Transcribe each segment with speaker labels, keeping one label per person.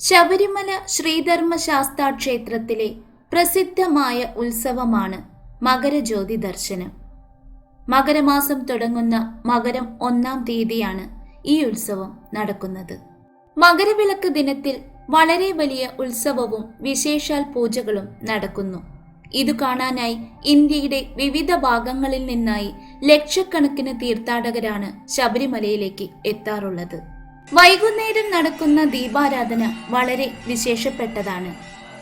Speaker 1: ശബരിമല ശ്രീധർമ്മശാസ്ത്ര ക്ഷേത്രത്തിലെ പ്രസിദ്ധമായ ഉത്സവമാണ് മകരജ്യോതി ദർശനം. മകരമാസം തുടങ്ങുന്ന മകരം ഒന്നാം തീയതിയാണ് ഈ ഉത്സവം നടക്കുന്നത്. മകരവിളക്ക് ദിനത്തിൽ വളരെ വലിയ ഉത്സവവും വിശേഷാൽ പൂജകളും നടക്കുന്നു. ഇത് കാണാനായി ഇന്ത്യയുടെ വിവിധ ഭാഗങ്ങളിൽ നിന്നായി ലക്ഷക്കണക്കിന് തീർത്ഥാടകരാണ് ശബരിമലയിലേക്ക് എത്താറുള്ളത്. വൈകുന്നേരം നടക്കുന്ന ദീപാരാധന വളരെ വിശേഷപ്പെട്ടതാണ്.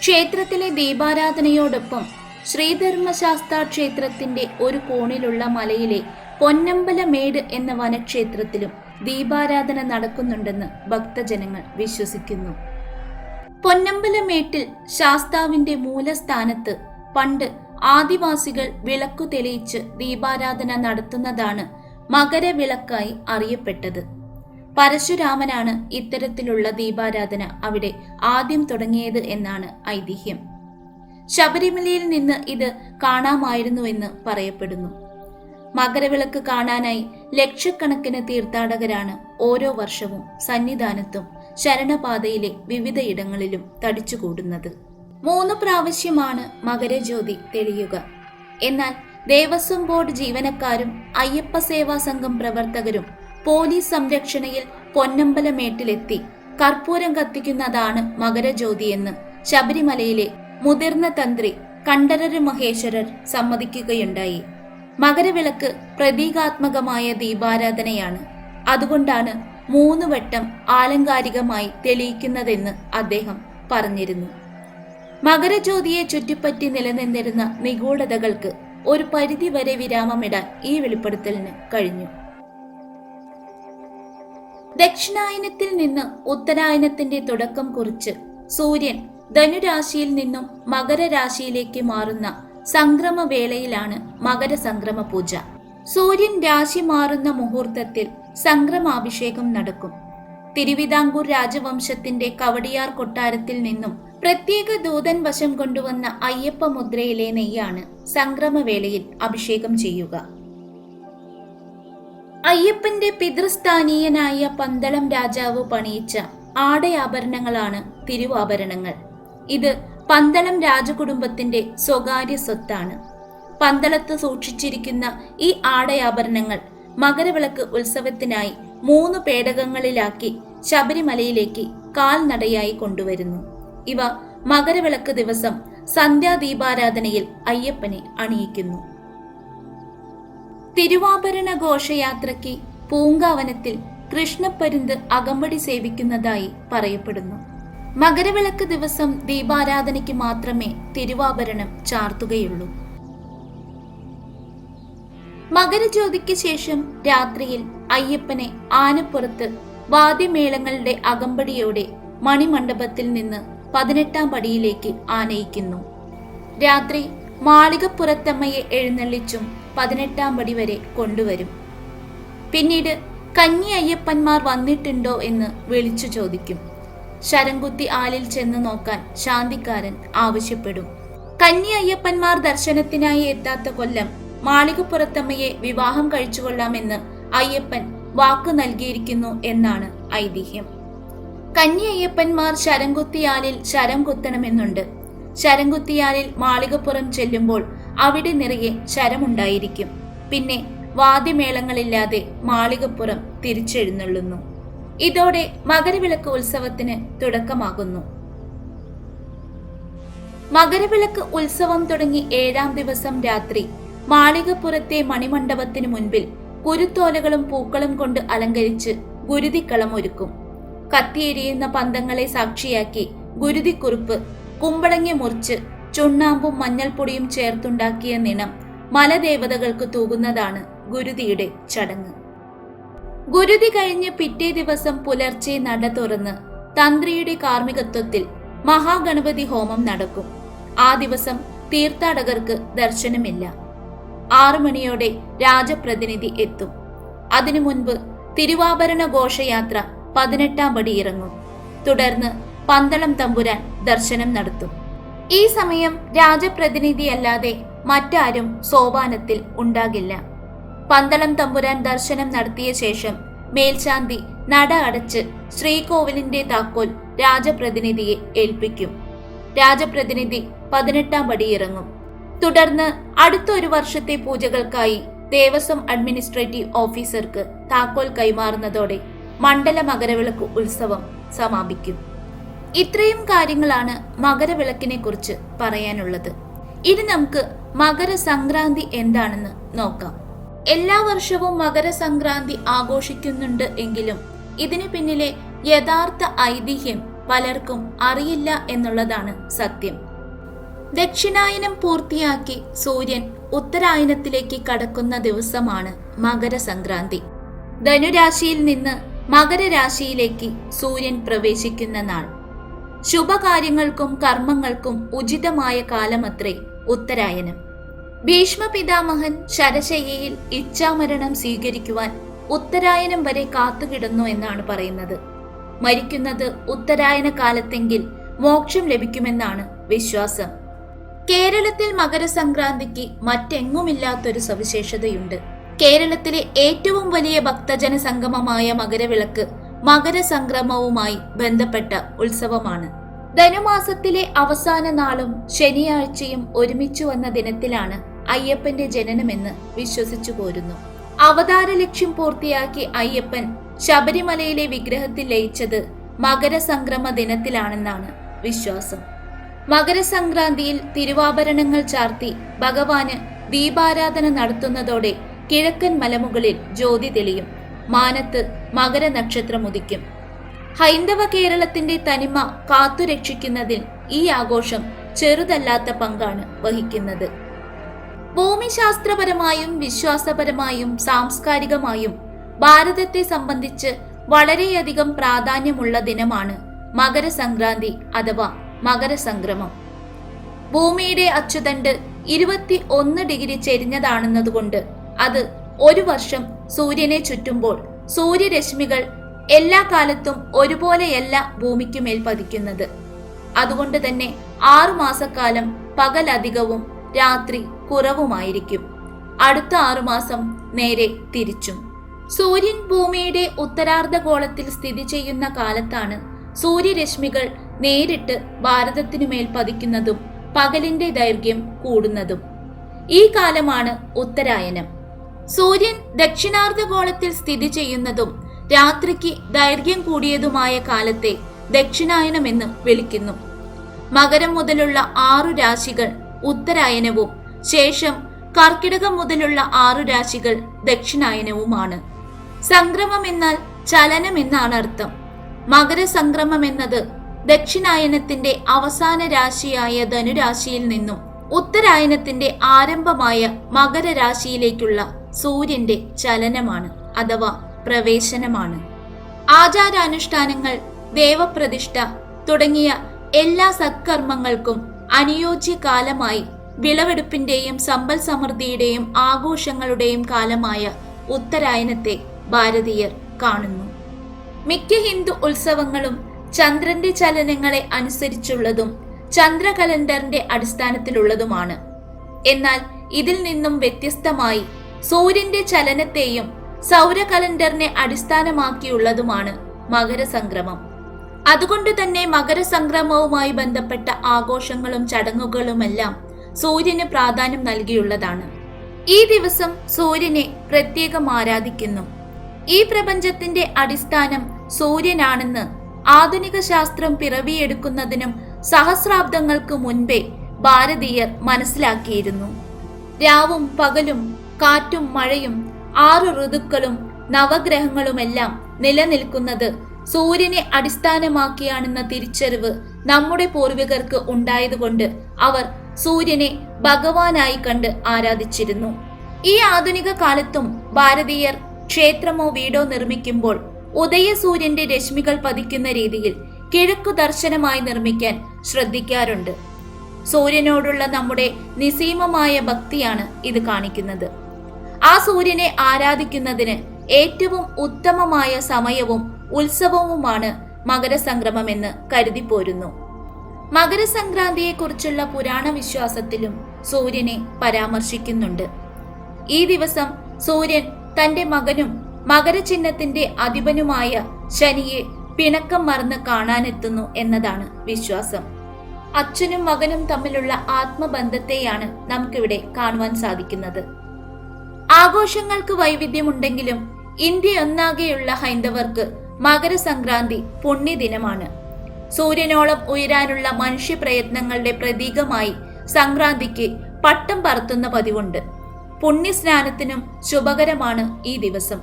Speaker 1: ക്ഷേത്രത്തിലെ ദീപാരാധനയോടൊപ്പം ശ്രീധർമ്മശാസ്ത്ര ക്ഷേത്രത്തിന്റെ ഒരു കോണിലുള്ള മലയിലെ പൊന്നമ്പലമേട് എന്ന വനക്ഷേത്രത്തിലും ദീപാരാധന നടക്കുന്നുണ്ടെന്ന് ഭക്തജനങ്ങൾ വിശ്വസിക്കുന്നു. പൊന്നമ്പലമേട്ടിൽ ശാസ്താവിന്റെ മൂലസ്ഥാനത്ത് പണ്ട് ആദിവാസികൾ വിളക്കു തെളിയിച്ച് ദീപാരാധന നടത്തുന്നതാണ് മകരവിളക്കായി അറിയപ്പെട്ടത്. പരശുരാമനാണ് ഇത്തരത്തിലുള്ള ദീപാരാധന അവിടെ ആദ്യം തുടങ്ങിയത് എന്നാണ് ഐതിഹ്യം. ശബരിമലയിൽ നിന്ന് ഇത് കാണാമായിരുന്നുവെന്ന് പറയപ്പെടുന്നു. മകരവിളക്ക് കാണാനായി ലക്ഷക്കണക്കിന് തീർത്ഥാടകരാണ് ഓരോ വർഷവും സന്നിധാനത്തും ശരണപാതയിലെ വിവിധയിടങ്ങളിലും തടിച്ചുകൂടുന്നത്. മൂന്ന് പ്രാവശ്യമാണ് മകരജ്യോതി തെളിയുക. എന്നാൽ ദേവസ്വം ബോർഡ് ജീവനക്കാരും അയ്യപ്പ സേവാ സംഘം പ്രവർത്തകരും പോലീസ് സംരക്ഷണയിൽ പൊന്നമ്പലമേട്ടിലെത്തി. കർപ്പൂരം കത്തിക്കുന്നതാണ് മകരജ്യോതിയെന്ന് ശബരിമലയിലെ മുതിർന്ന തന്ത്രി കണ്ഠരര് മഹേശ്വരർ സമ്മതിക്കുകയുണ്ടായി. മകരവിളക്ക് പ്രതീകാത്മകമായ ദീപാരാധനയാണ്. അതുകൊണ്ടാണ് മൂന്ന് വട്ടം ആലങ്കാരികമായി തെളിയിക്കുന്നതെന്ന് അദ്ദേഹം പറഞ്ഞിരുന്നു. മകരജ്യോതിയെ ചുറ്റിപ്പറ്റി നിലനിന്നിരുന്ന നിഗൂഢതകൾക്ക് ഒരു പരിധിവരെ വിരാമമിടാൻ ഈ വെളിപ്പെടുത്തലിന് കഴിഞ്ഞു. ദക്ഷിണായനത്തിൽ നിന്ന് ഉത്തരായനത്തിന്റെ തുടക്കം കുറിച്ച് സൂര്യൻ ധനുരാശിയിൽ നിന്നും മകരരാശിയിലേക്ക് മാറുന്ന സംക്രമവേളയിലാണ് മകരസംക്രമ പൂജ. സൂര്യൻ രാശി മാറുന്ന മുഹൂർത്തത്തിൽ സംക്രമാഭിഷേകം നടക്കും. തിരുവിതാംകൂർ രാജവംശത്തിന്റെ കവടിയാർ കൊട്ടാരത്തിൽ നിന്നും പ്രത്യേക ദൂതൻ വശം കൊണ്ടുവന്ന അയ്യപ്പ മുദ്രയിലെ നെയ്യാണ് സംക്രമവേളയിൽ അഭിഷേകം ചെയ്യുക. അയ്യപ്പന്റെ പിതൃസ്ഥാനീയനായ പന്തളം രാജാവ് പണിയിച്ച ആടയാഭരണങ്ങളാണ് തിരുവാഭരണങ്ങൾ. ഇത് പന്തളം രാജകുടുംബത്തിന്റെ സ്വകാര്യ സ്വത്താണ്. പന്തളത്ത് സൂക്ഷിച്ചിരിക്കുന്ന ഈ ആടയാഭരണങ്ങൾ മകരവിളക്ക് ഉത്സവത്തിനായി മൂന്ന് പേടകങ്ങളിലാക്കി ശബരിമലയിലേക്ക് കാൽനടയായി കൊണ്ടുവരുന്നു. ഇവ മകരവിളക്ക് ദിവസം സന്ധ്യാദീപാരാധനയിൽ അയ്യപ്പനെ അണിയിക്കുന്നു. തിരുവാഭരണ ഘോഷയാത്രയ്ക്ക് പൂങ്കാവനത്തിൽ കൃഷ്ണപ്പരുന്ത് അകമ്പടി സേവിക്കുന്നതായി പറയപ്പെടുന്നു. മകരവിളക്ക് ദിവസം ദീപാരാധനയ്ക്ക് മാത്രമേ തിരുവാഭരണം ചാർത്തുകയുള്ളൂ. മകരജ്യോതിക്ക് ശേഷം രാത്രിയിൽ അയ്യപ്പനെ ആനപ്പുറത്ത് വാദ്യമേളങ്ങളുടെ അകമ്പടിയോടെ മണിമണ്ഡപത്തിൽ നിന്ന് പതിനെട്ടാം പടിയിലേക്ക് ആനയിക്കുന്നു. രാത്രി മാളികപ്പുറത്തമ്മയെ എഴുന്നള്ളിച്ചും പതിനെട്ടാം പടി വരെ കൊണ്ടുവരും. പിന്നീട് കന്നി അയ്യപ്പന്മാർ വന്നിട്ടുണ്ടോ എന്ന് വിളിച്ചു ചോദിക്കും. ശരംകുത്തി ആലിൽ ചെന്ന് നോക്കാൻ ശാന്തിക്കാരൻ ആവശ്യപ്പെടും. കന്നി അയ്യപ്പന്മാർ ദർശനത്തിനായി എത്താത്ത കൊല്ലം മാളികപ്പുറത്തമ്മയെ വിവാഹം കഴിച്ചുകൊള്ളാമെന്ന് അയ്യപ്പൻ വാക്ക് നൽകിയിരിക്കുന്നു എന്നാണ് ഐതിഹ്യം. കന്നി അയ്യപ്പന്മാർ ശരംകുത്തിയാലിൽ ശരം കുത്തണമെന്നുണ്ട്. ശരംകുത്തിയാലിൽ മാളികപ്പുറം ചെല്ലുമ്പോൾ അവിടെ നിറയെ ചരമുണ്ടായിരിക്കും. പിന്നെ വാദ്യമേളങ്ങളില്ലാതെ മാളികപ്പുറം തിരിച്ചെഴുന്നള്ളുന്നു. ഇതോടെ മകരവിളക്ക് ഉത്സവത്തിന് തുടക്കമാകുന്നു. മകരവിളക്ക് ഉത്സവം തുടങ്ങി ഏഴാം ദിവസം രാത്രി മാളികപ്പുറത്തെ മണിമണ്ഡപത്തിനു മുൻപിൽ കുരുത്തോലകളും പൂക്കളും കൊണ്ട് അലങ്കരിച്ച് ഗുരുതിക്കളം ഒരുക്കും. കത്തിയെരിയുന്ന പന്തങ്ങളെ സാക്ഷിയാക്കി ഗുരുതിക്കുറുപ്പ് കുമ്പളങ്ങി മുറിച്ച് ചുണ്ണാമ്പും മഞ്ഞൾപ്പൊടിയും ചേർത്തുണ്ടാക്കിയ നിണം മലദേവതകൾക്ക് തൂകുന്നതാണ് ഗുരുതിയുടെ ചടങ്ങ്. ഗുരുതി കഴിഞ്ഞ് പിറ്റേ ദിവസം പുലർച്ചെ നട തുറന്ന് തന്ത്രിയുടെ കാർമ്മികത്വത്തിൽ മഹാഗണപതി ഹോമം നടക്കും. ആ ദിവസം തീർത്ഥാടകർക്ക് ദർശനമില്ല. ആറു മണിയോടെ രാജപ്രതിനിധി എത്തും. അതിനു മുൻപ് തിരുവാഭരണ ഘോഷയാത്ര പതിനെട്ടാം പടി ഇറങ്ങും. തുടർന്ന് പന്തളം തമ്പുരാൻ ദർശനം നടത്തും. ഈ സമയം രാജപ്രതിനിധിയല്ലാതെ മറ്റാരും സോപാനത്തിൽ ഉണ്ടാകില്ല. പന്തളം തമ്പുരാൻ ദർശനം നടത്തിയ ശേഷം മേൽശാന്തി നട അടച്ച് ശ്രീകോവിലിന്റെ താക്കോൽ രാജപ്രതിനിധിയെ ഏൽപ്പിക്കും. രാജപ്രതിനിധി പതിനെട്ടാം പടി ഇറങ്ങും. തുടർന്ന് അടുത്ത ഒരു വർഷത്തെ പൂജകൾക്കായി ദേവസ്വം അഡ്മിനിസ്ട്രേറ്റീവ് ഓഫീസർക്ക് താക്കോൽ കൈമാറുന്നതോടെ മണ്ഡല മകരവിളക്ക് ഉത്സവം സമാപിക്കും. ഇത്രയും കാര്യങ്ങളാണ് മകരവിളക്കിനെ കുറിച്ച് പറയാനുള്ളത്. ഇനി നമുക്ക് മകരസംക്രാന്തി എന്താണെന്ന് നോക്കാം. എല്ലാ വർഷവും മകരസംക്രാന്തി ആഘോഷിക്കുന്നുണ്ട് എങ്കിലും ഇതിന് പിന്നിലെ യഥാർത്ഥ ഐതിഹ്യം പലർക്കും അറിയില്ല എന്നുള്ളതാണ് സത്യം. ദക്ഷിണായനം പൂർത്തിയാക്കി സൂര്യൻ ഉത്തരായനത്തിലേക്ക് കടക്കുന്ന ദിവസമാണ് മകരസംക്രാന്തി. ധനുരാശിയിൽ നിന്ന് മകരരാശിയിലേക്ക് സൂര്യൻ പ്രവേശിക്കുന്ന നാൾ. ശുഭകാര്യങ്ങൾക്കും കർമ്മങ്ങൾക്കും ഉചിതമായ കാലമത്രേ ഉത്തരായനം. ഭീഷ്മ പിതാമഹൻ ശരശയ്യയിൽ ഇച്ഛാമരണം സ്വീകരിക്കുവാൻ ഉത്തരായനം വരെ കാത്തുകിടന്നു എന്നാണ് പറയുന്നത്. മരിക്കുന്നത് ഉത്തരായന കാലത്തെങ്കിൽ മോക്ഷം ലഭിക്കുമെന്നാണ് വിശ്വാസം. കേരളത്തിൽ മകരസംക്രാന്തിക്ക് മറ്റെങ്ങുമില്ലാത്തൊരു സവിശേഷതയുണ്ട്. കേരളത്തിലെ ഏറ്റവും വലിയ ഭക്തജന സംഗമമായ മകരവിളക്ക് മകരസംക്രമവുമായി ബന്ധപ്പെട്ട ഉത്സവമാണ്. ധനുമാസത്തിലെ അവസാന നാളും ശനിയാഴ്ചയും ഒരുമിച്ചു വന്ന ദിനത്തിലാണ് അയ്യപ്പന്റെ ജനനമെന്ന് വിശ്വസിച്ചു പോരുന്നു. അവതാര ലക്ഷ്യം പൂർത്തിയാക്കി അയ്യപ്പൻ ശബരിമലയിലെ വിഗ്രഹത്തിൽ ലയിച്ചത് മകരസംക്രമ ദിനത്തിലാണെന്നാണ് വിശ്വാസം. മകരസംക്രാന്തിയിൽ തിരുവാഭരണങ്ങൾ ചാർത്തി ഭഗവാന് ദീപാരാധന നടത്തുന്നതോടെ കിഴക്കൻ മലമുകളിൽ ജ്യോതി തെളിയും. മാനത്ത് മകരനക്ഷത്രം ഉദിക്കും ഹൈന്ദവ കേരളത്തിന്റെ തനിമ കാത്തുരക്ഷിക്കുന്നതിൽ ഈ ആഘോഷം ചെറുതല്ലാത്ത പങ്കാണ് വഹിക്കുന്നത്. ഭൂമിശാസ്ത്രപരമായും വിശ്വാസപരമായും സാംസ്കാരികമായും ഭാരതത്തെ സംബന്ധിച്ച് വളരെയധികം പ്രാധാന്യമുള്ള ദിനമാണ് മകരസംക്രാന്തി അഥവാ മകരസംക്രമം. ഭൂമിയുടെ അച്ചുതണ്ട് ഇരുപത്തി ഒന്ന് ഡിഗ്രി ചെരിഞ്ഞതാണെന്നതുകൊണ്ട് അത് ഒരു വർഷം സൂര്യനെ ചുറ്റുമ്പോൾ സൂര്യരശ്മികൾ എല്ലാ കാലത്തും ഒരുപോലെയല്ല ഭൂമിക്കുമേൽ പതിക്കുന്നത്. അതുകൊണ്ട് തന്നെ ആറു മാസക്കാലം പകലധികവും രാത്രി കുറവുമായിരിക്കും. അടുത്ത ആറുമാസം നേരെ തിരിച്ചും. സൂര്യൻ ഭൂമിയുടെ ഉത്തരാർദ്ധഗോളത്തിൽ സ്ഥിതി ചെയ്യുന്ന കാലത്താണ് സൂര്യരശ്മികൾ നേരിട്ട് ഭാരതത്തിനുമേൽ പതിക്കുന്നതും പകലിന്റെ ദൈർഘ്യം കൂടുന്നതും. ഈ കാലമാണ് ഉത്തരായനം. സൂര്യൻ ദക്ഷിണാർദ്ധഗോളത്തിൽ സ്ഥിതി ചെയ്യുന്നതും രാത്രിക്ക് ദൈർഘ്യം കൂടിയതുമായ കാലത്തെ ദക്ഷിണായനമെന്ന് വിളിക്കുന്നു. മകരം മുതലുള്ള ആറു രാശികൾ ഉത്തരായനവും ശേഷം കർക്കിടകം മുതലുള്ള ആറു രാശികൾ ദക്ഷിണായനവുമാണ്. സംക്രമം എന്നാൽ ചലനം എന്നാണ് അർത്ഥം. മകരസംക്രമം എന്നത് ദക്ഷിണായനത്തിന്റെ അവസാന രാശിയായ ധനുരാശിയിൽ നിന്നും ഉത്തരായനത്തിന്റെ ആരംഭമായ മകരരാശിയിലേക്കുള്ള സൂര്യന്റെ ചലനമാണ് അഥവാ പ്രവേശനമാണ്. ആചാരാനുഷ്ഠാനങ്ങൾ ദേവപ്രതിഷ്ഠ തുടങ്ങിയ എല്ലാ സത്കർമ്മങ്ങൾക്കും അനുയോജ്യ കാലമായി വിളവെടുപ്പിന്റെയും സമ്പൽ സമൃദ്ധിയുടെയും ആഘോഷങ്ങളുടെയും കാലമായ ഉത്തരായനത്തെ ഭാരതീയർ കാണുന്നു. മിക്ക ഹിന്ദു ഉത്സവങ്ങളും ചന്ദ്രന്റെ ചലനങ്ങളെ അനുസരിച്ചുള്ളതും ചന്ദ്ര കലണ്ടറിന്റെ അടിസ്ഥാനത്തിലുള്ളതുമാണ്. എന്നാൽ ഇതിൽ നിന്നും വ്യത്യസ്തമായി സൂര്യന്റെ ചലനത്തെയും സൗര കലണ്ടറിനെ അടിസ്ഥാനമാക്കിയുള്ളതുമാണ് മകരസംക്രമം. അതുകൊണ്ട് തന്നെ മകരസംക്രമവുമായി ബന്ധപ്പെട്ട ആഘോഷങ്ങളും ചടങ്ങുകളുമെല്ലാം സൂര്യന് പ്രാധാന്യം നൽകിയുള്ളതാണ്. ഈ ദിവസം സൂര്യനെ പ്രത്യേകം ആരാധിക്കുന്നു. ഈ പ്രപഞ്ചത്തിന്റെ അടിസ്ഥാനം സൂര്യനാണെന്ന് ആധുനിക ശാസ്ത്രം പിറവിയെടുക്കുന്നതിനും സഹസ്രാബ്ദങ്ങൾക്ക് മുൻപേ ഭാരതീയർ മനസ്സിലാക്കിയിരുന്നു. രാവും പകലും കാറ്റും മഴയും ആറു ഋതുക്കളും നവഗ്രഹങ്ങളുമെല്ലാം നിലനിൽക്കുന്നത് സൂര്യനെ അടിസ്ഥാനമാക്കിയാണെന്ന തിരിച്ചറിവ് നമ്മുടെ പൂർവികർക്ക് ഉണ്ടായതുകൊണ്ട് അവർ സൂര്യനെ ഭഗവാനായി കണ്ട് ആരാധിച്ചിരുന്നു. ഈ ആധുനിക കാലത്തും ഭാരതീയർ ക്ഷേത്രമോ വീടോ നിർമ്മിക്കുമ്പോൾ ഉദയസൂര്യന്റെ രശ്മികൾ പതിക്കുന്ന രീതിയിൽ കിഴക്കു ദർശനമായി നിർമ്മിക്കാൻ ശ്രദ്ധിക്കാറുണ്ട്. സൂര്യനോടുള്ള നമ്മുടെ നിസീമമായ ഭക്തിയാണ് ഇത് കാണിക്കുന്നത്. ആ സൂര്യനെ ആരാധിക്കുന്നതിന് ഏറ്റവും ഉത്തമമായ സമയവും ഉത്സവവുമാണ് മകരസംക്രമമെന്ന് കരുതിപ്പോരുന്നു. മകരസംക്രാന്തിയെക്കുറിച്ചുള്ള പുരാണ വിശ്വാസത്തിലും സൂര്യനെ പരാമർശിക്കുന്നുണ്ട്. ഈ ദിവസം സൂര്യൻ തന്റെ മകനും മകരചിഹ്നത്തിന്റെ അധിപനുമായ ശനിയെ പിണക്കം മറന്ന് കാണാനെത്തുന്നു എന്നതാണ് വിശ്വാസം. അച്ഛനും മകനും തമ്മിലുള്ള ആത്മബന്ധത്തെയാണ് നമുക്കിവിടെ കാണുവാൻ സാധിക്കുന്നത്. ആഘോഷങ്ങൾക്ക് വൈവിധ്യമുണ്ടെങ്കിലും ഇന്ത്യ ഒന്നാകെയുള്ള ഹൈന്ദവർക്ക് മകരസംക്രാന്തി പുണ്യദിനമാണ്. സൂര്യനോളം ഉയരാനുള്ള മനുഷ്യ പ്രയത്നങ്ങളുടെ പ്രതീകമായി സംക്രാന്തിക്ക് പട്ടം പറത്തുന്ന പതിവുണ്ട്. പുണ്യസ്നാനത്തിനും ശുഭകരമാണ് ഈ ദിവസം.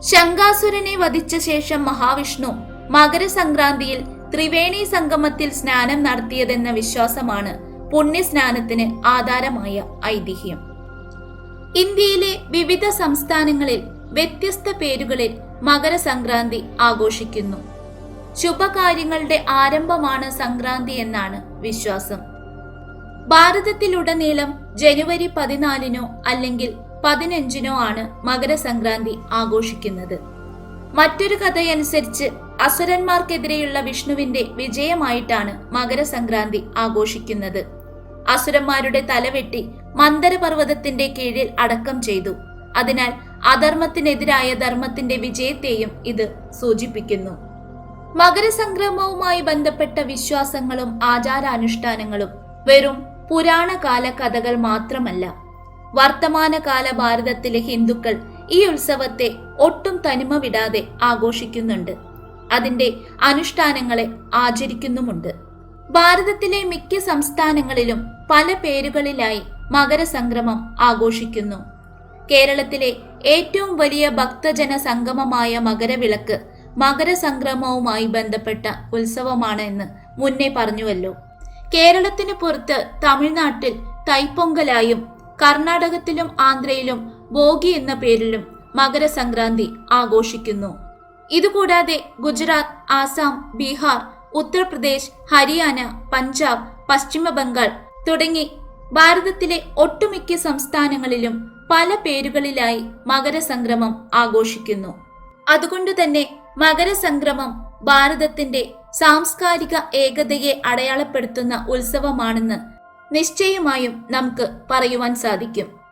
Speaker 1: ശങ്കാസുരനെ വധിച്ച ശേഷം മഹാവിഷ്ണു മകരസംക്രാന്തിയിൽ ത്രിവേണി സംഗമത്തിൽ സ്നാനം നടത്തിയതെന്ന വിശ്വാസമാണ് പുണ്യസ്നാനത്തിന് ആധാരമായ ഐതിഹ്യം. ഇന്ത്യയിലെ വിവിധ സംസ്ഥാനങ്ങളിൽ വ്യത്യസ്ത പേരുകളിൽ മകരസംക്രാന്തി ആഘോഷിക്കുന്നു. ശുഭകാര്യങ്ങളുടെ ആരംഭമാണ് സംക്രാന്തി എന്നാണ് വിശ്വാസം. ഭാരതത്തിലുടനീളം ജനുവരി പതിനാലിനോ അല്ലെങ്കിൽ പതിനഞ്ചിനോ ആണ് മകരസംക്രാന്തി ആഘോഷിക്കുന്നത്. മറ്റൊരു കഥയനുസരിച്ച് അസുരന്മാർക്കെതിരെയുള്ള വിഷ്ണുവിന്റെ വിജയമായിട്ടാണ് മകരസംക്രാന്തി ആഘോഷിക്കുന്നത്. അസുരന്മാരുടെ തലവെട്ടി മന്ദരപർവതത്തിന്റെ കീഴിൽ അടക്കം ചെയ്തു. അതിനാൽ അധർമ്മത്തിനെതിരായ ധർമ്മത്തിന്റെ വിജയത്തെയും ഇത് സൂചിപ്പിക്കുന്നു. മകരസംക്രമവുമായി ബന്ധപ്പെട്ട വിശ്വാസങ്ങളും ആചാരാനുഷ്ഠാനങ്ങളും വെറും പുരാണകാല കഥകൾ മാത്രമല്ല. വർത്തമാനകാല ഭാരതത്തിലെ ഹിന്ദുക്കൾ ഈ ഉത്സവത്തെ ഒട്ടും തനിമ വിടാതെ ആഘോഷിക്കുന്നുണ്ട്. അതിന്റെ അനുഷ്ഠാനങ്ങളെ ആചരിക്കുന്നുമുണ്ട്. ഭാരതത്തിലെ മിക്ക സംസ്ഥാനങ്ങളിലും പല പേരുകളിലായി മകരസംക്രമം ആഘോഷിക്കുന്നു. കേരളത്തിലെ ഏറ്റവും വലിയ ഭക്തജന സംഗമമായ മകരവിളക്ക് മകരസംക്രമവുമായി ബന്ധപ്പെട്ട ഉത്സവമാണ് എന്ന് മുന്നേ പറഞ്ഞുവല്ലോ. കേരളത്തിന് പുറത്ത് തമിഴ്നാട്ടിൽ തൈപ്പൊങ്കലായും കർണാടകത്തിലും ആന്ധ്രയിലും ഭോഗി എന്ന പേരിലും മകരസംക്രാന്തി ആഘോഷിക്കുന്നു. ഇതുകൂടാതെ ഗുജറാത്ത് ആസാം ബീഹാർ ഉത്തർപ്രദേശ് ഹരിയാന പഞ്ചാബ് പശ്ചിമ ബംഗാൾ തുടങ്ങി ഭാരതത്തിലെ ഒട്ടുമിക്ക സംസ്ഥാനങ്ങളിലും പല പേരുകളിലായി മകരസംക്രമം ആഘോഷിക്കുന്നു. അതുകൊണ്ട് തന്നെ മകരസംക്രമം ഭാരതത്തിന്റെ സാംസ്കാരിക ഏകതയെ അടയാളപ്പെടുത്തുന്ന ഉത്സവമാണെന്ന് നിശ്ചയമായും നമുക്ക് പറയുവാൻ സാധിക്കും.